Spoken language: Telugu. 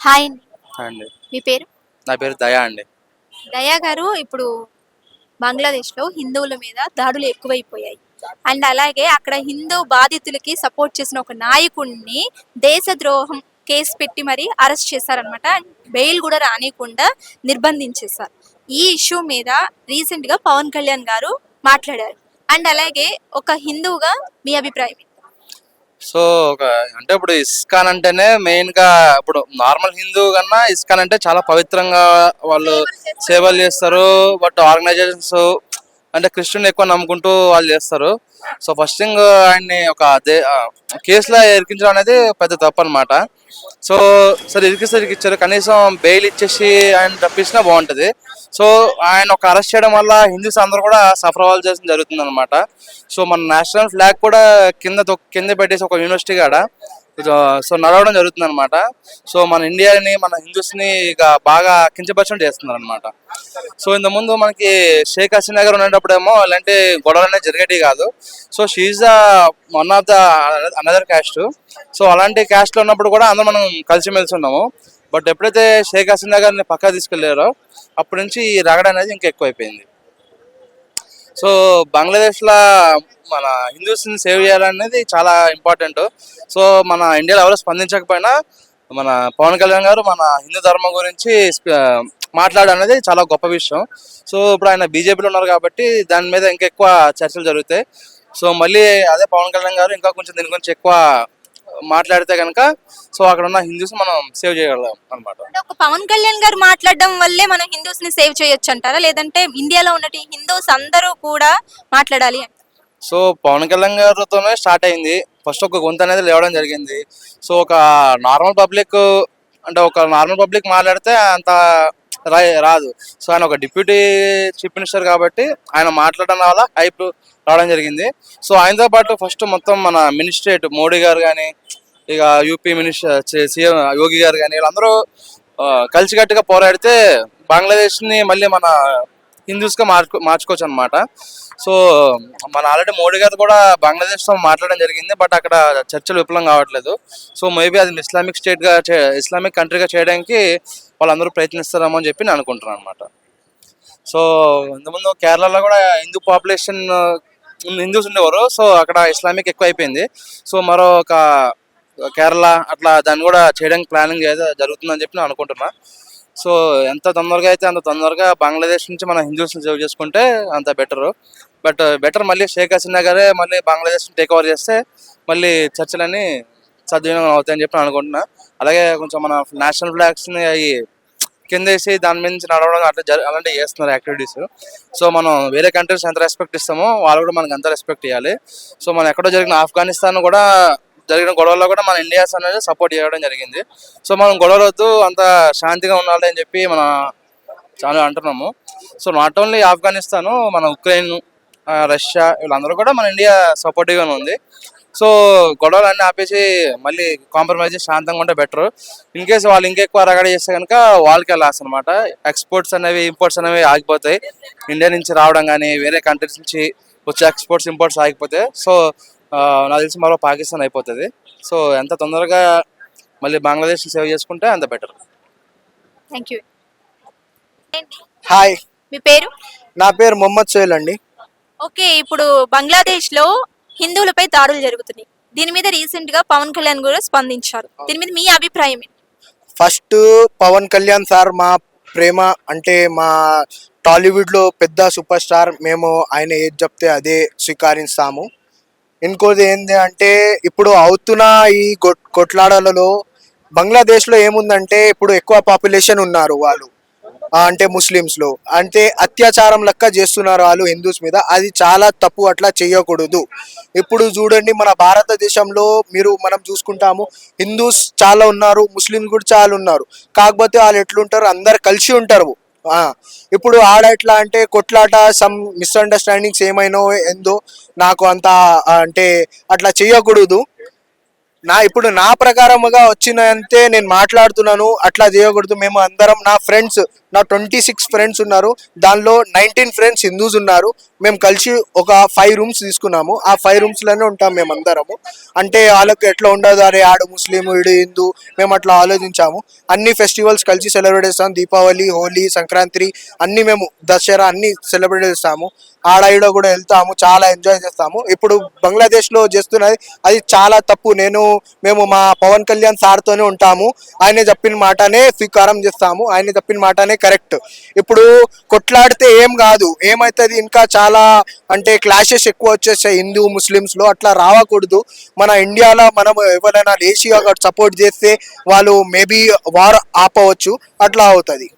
హాయ్ అండి. అండి. మీ పేరు? నా పేరు దయా అండి. దయా గారు ఇప్పుడు బంగ్లాదేశ్లో హిందువుల మీద దాడులు ఎక్కువైపోయాయి. అండ్ అలాగే అక్కడ హిందూ బాధితులకి సపోర్ట్ చేసిన ఒక నాయకుడిని దేశద్రోహం కేసు పెట్టి మరి అరెస్ట్ చేశారనమాట బెయిల్ కూడా రానియకుండా నిర్బంధించేశారు. ఈ ఇష్యూ మీద రీసెంట్గా పవన్ కళ్యాణ్ గారు మాట్లాడారు. అండ్ అలాగే ఒక హిందువుగా మీ అభిప్రాయం ఏంటి? సో ఒక అంటే ఇప్పుడు ఇస్కాన్ అంటేనే మెయిన్గా ఇప్పుడు నార్మల్ హిందూ కన్నా ఇస్కాన్ అంటే చాలా పవిత్రంగా వాళ్ళు సేవలు చేస్తారు. బట్ ఆర్గనైజేషన్స్ అంటే క్రిస్టియన్ ఎక్కువ నమ్ముకుంటూ వాళ్ళు చేస్తారు. సో ఫస్ట్ థింగ్ ఆయన్ని ఒక దే ఆ, కేసులో ఎరికించడం అనేది పెద్ద తప్పు అనమాట సో సరే ఇరికిస్తే ఇరికిచ్చారు కనీసం బెయిల్ ఇచ్చేసి ఆయన తప్పించినా బాగుంటుంది. సో ఆయన ఒక అరెస్ట్ చేయడం వల్ల హిందూస్ అందరూ కూడా సఫర్ అవ్వాల్సి జరుగుతుంది అనమాట సో మన నేషనల్ ఫ్లాగ్ కూడా కింద కింద పెట్టేసి ఒక యూనివర్సిటీ కాడ సో నడవడం జరుగుతుంది అనమాట సో మన ఇండియాని మన హిందూస్ని ఇక బాగా కించపరచడం చేస్తున్నారు అనమాట సో ఇంత ముందు మనకి షేక్ హసీనా గారు ఉండేటప్పుడేమో ఇలాంటి గొడవలు అనేది జరిగేటివి కాదు. So she the one of the another caste. So అలాంటి క్యాస్ట్లో ఉన్నప్పుడు కూడా అందరం మనం కలిసిమెలిసి ఉన్నాము. బట్ ఎప్పుడైతే షేక్ హసీనా గారిని పక్కా తీసుకెళ్ళారో అప్పటి నుంచి ఈ రగడ అనేది ఇంకా ఎక్కువైపోయింది. సో బంగ్లాదేశ్లో మన హిందూస్ని సేవ్ చేయాలనేది చాలా ఇంపార్టెంట్. సో మన ఇండియాలో ఎవరో స్పందించకపోయినా మన పవన్ కళ్యాణ్ గారు మన హిందూ ధర్మం గురించి మాట్లాడనేది చాలా గొప్ప విషయం. సో ఇప్పుడు ఆయన బీజేపీలో ఉన్నారు కాబట్టి దాని మీద ఇంకా ఎక్కువ చర్చలు జరుగుతాయి. సో మళ్ళీ అదే పవన్ కళ్యాణ్ గారు ఇంకా కొంచెం దీని గురించి ఎక్కువ మాట్లాడితే కనుక సో అక్కడ ఉన్న హిందూస్ మనం సేవ్ చేయగలం అనమాట అంటే ఒక పవన్ కళ్యాణ్ గారు మాట్లాడడం వల్లే మనం హిందూస్ని సేవ్ చేయొచ్చు అంటారా లేదంటే ఇండియాలో ఉన్నటి హిందూస్ అందరూ కూడా మాట్లాడాలి? సో పవన్ కళ్యాణ్ గారితోనే స్టార్ట్ అయింది. ఫస్ట్ ఒక గొంతు అనేది లేవడం జరిగింది. సో ఒక నార్మల్ పబ్లిక్ అంటే ఒక నార్మల్ పబ్లిక్ మాట్లాడితే అంత రాదు. సో ఆయన ఒక డిప్యూటీ చీఫ్ మినిస్టర్ కాబట్టి ఆయన మాట్లాడడం వల్ల హైప్ రావడం జరిగింది. సో ఆయనతో పాటు ఫస్ట్ మొత్తం మన మినిస్ట్రేట్ మోడీ గారు కానీ ఇక యూపీ మినిస్టర్ సీఎం యోగి గారు కానీ వీళ్ళందరూ కలిసికట్టుగా పోరాడితే బంగ్లాదేశ్ని మళ్ళీ మన హిందూస్గా మార్చు మార్చుకోవచ్చు అనమాట సో మన ఆల్రెడీ మోడీ గారు కూడా బంగ్లాదేశ్తో మాట్లాడడం జరిగింది బట్ అక్కడ చర్చలు విఫలం కావట్లేదు. సో మేబీ అది ఇస్లామిక్ స్టేట్గా ఇస్లామిక్ కంట్రీగా చేయడానికి వాళ్ళందరూ ప్రయత్నిస్తారేమో అని చెప్పి నేను అనుకుంటున్నాను అనమాట సో ఇంతకుముందు కేరళలో కూడా హిందూ పాపులేషన్ హిందూస్ ఉండేవారు. సో అక్కడ ఇస్లామిక్ ఎక్కువ అయిపోయింది సో మరో ఒక కేరళ అట్లా దాన్ని కూడా చేయడానికి ప్లానింగ్ ఏదో జరుగుతుందని చెప్పి నేను అనుకుంటున్నా. సో ఎంత తొందరగా అయితే అంత తొందరగా బంగ్లాదేశ్ నుంచి మన హిందూస్ని సేవ్ చేసుకుంటే అంత బెటర్. బట్ బెటర్ మళ్ళీ షేక్ హసీనా గారే మళ్ళీ బంగ్లాదేశ్ని టేక్ ఓవర్ చేస్తే మళ్ళీ చర్చలన్నీ సద్వినియోగం అవుతాయని చెప్పి అనుకుంటున్నా. అలాగే కొంచెం మన నేషనల్ ఫ్లాగ్స్ని అవి కింద వేసి దాని మీద నుంచి నడవడం అట్లా జరి అలాంటివి చేస్తున్నారు యాక్టివిటీస్ సో మనం వేరే కంట్రీస్ ఎంత రెస్పెక్ట్ ఇస్తామో వాళ్ళు కూడా మనకి అంత రెస్పెక్ట్ ఇవ్వాలి సో మనం ఎక్కడో జరిగిన ఆఫ్ఘనిస్తాన్ కూడా జరిగిన గొడవల్లో కూడా మన ఇండియాస్ అనేది సపోర్ట్ చేయడం జరిగింది. సో మనం గొడవలవద్దు అంత శాంతిగా ఉండాలి అని చెప్పి మన చాలా అంటున్నాము. సో నాట్ ఓన్లీ ఆఫ్ఘనిస్తాను మన ఉక్రెయిన్ రష్యా వీళ్ళందరూ కూడా మన ఇండియా సపోర్టివ్గానే ఉంది. సో గొడవలు అన్నీ ఆపేసి మళ్ళీ కాంప్రమైజ్ శాంతంగా ఉంటే బెటర్ ఇన్ కేసు వాళ్ళు ఇంకెక్కువ రగడ చేస్తే కనుక వాళ్ళకే లాస్ అనమాట ఎక్స్పోర్ట్స్ అనేవి ఇంపోర్ట్స్ అనేవి ఆగిపోతాయి. ఇండియా నుంచి రావడం కానీ వేరే కంట్రీస్ నుంచి వచ్చే ఎక్స్పోర్ట్స్ ఇంపోర్ట్స్ ఆగిపోతే సో నాకు తెలిసి మరో పాకిస్తాన్ అయిపోతుంది. సో ఎంత తొందరగా మళ్ళీ బంగ్లాదేశ్ సేవ్ చేసుకుంటే అంత బెటర్ థ్యాంక్ యూ ఏంటి? హాయ్ మీ పేరు? నా పేరు మొహమ్మద్ సోహెల్ అండి. ఓకే ఇప్పుడు బంగ్లాదేశ్లో హిందువులపై దాడులు జరుగుతున్నాయి. దీని మీద రీసెంట్గా పవన్ కళ్యాణ్ కూడా స్పందించారు. దీని మీద మీ అభిప్రాయం ఫస్ట్ పవన్ కళ్యాణ్ సార్ మా ప్రేమ అంటే మా టాలీవుడ్లో పెద్ద సూపర్ స్టార్. మేము ఆయన ఏది చెప్తే అదే స్వీకరిస్తాము. ఇంకోది ఏంటి అంటే ఇప్పుడు అవుతున్న ఈ కొట్ కొట్లాడలలో బంగ్లాదేశ్లో ఏముందంటే ఇప్పుడు ఎక్కువ పాపులేషన్ ఉన్నారు వాళ్ళు. అంటే ముస్లిమ్స్లో. అంటే అత్యాచారం లెక్క చేస్తున్నారు వాళ్ళు హిందూస్ మీద. అది చాలా తప్పు అట్లా చేయకూడదు. ఇప్పుడు చూడండి మన భారతదేశంలో మీరు మనం చూసుకుంటాము హిందూస్ చాలా ఉన్నారు ముస్లిమ్స్ కూడా చాలా ఉన్నారు. కాకపోతే వాళ్ళు ఎట్లుంటారు? అందరు కలిసి ఉంటారు. ఇప్పుడు ఆడ ఎట్లా అంటే కొట్లాట సమ్ మిస్అండర్స్టాండింగ్స్ ఏమైనా ఏందో నాకు అంత అంటే అట్లా చేయకూడదు. నా ఇప్పుడు నా ప్రకారముగా వచ్చినంతే నేను మాట్లాడుతున్నాను అట్లా చేయకూడదు. మేము అందరం నా ఫ్రెండ్స్ నా ట్వంటీ సిక్స్ ఫ్రెండ్స్ ఉన్నారు. దానిలో నైన్టీన్ ఫ్రెండ్స్ హిందూస్ ఉన్నారు. మేము కలిసి ఒక ఫైవ్ రూమ్స్ తీసుకున్నాము. ఆ ఫైవ్ రూమ్స్లోనే ఉంటాం మేము అందరము. అంటే వాళ్ళకి ఎట్లా ఉండదు? అరే ఆడు ముస్లిం ఇడు హిందూ. మేము అట్లా ఆలోచించాము. అన్ని ఫెస్టివల్స్ కలిసి సెలబ్రేట్ చేస్తాం. దీపావళి హోలీ సంక్రాంతి అన్నీ మేము దసరా అన్నీ సెలబ్రేట్ చేస్తాము. ఆడ ఈడ కూడా వెళ్తాము. చాలా ఎంజాయ్ చేస్తాము. ఇప్పుడు బంగ్లాదేశ్లో చేస్తున్నది అది చాలా తప్పు. నేను మేము మా పవన్ కళ్యాణ్ సార్తోనే ఉంటాము. ఆయన చెప్పిన మాటనే స్వీకారం చేస్తాము. ఆయన చెప్పిన మాటనే కరెక్ట్. ఇప్పుడు కొట్లాడితే ఏం కాదు. ఏమైతుంది? ఇంకా చాలా అంటే క్లాషెస్ ఎక్కువ వచ్చేసాయి హిందూ ముస్లిమ్స్లో అట్లా రావకూడదు. మన ఇండియాలో మనం ఎవరైనా దేశీయ సపోర్ట్ చేస్తే వాళ్ళు మేబీ వార్ ఆపవచ్చు. అట్లా అవుతుంది.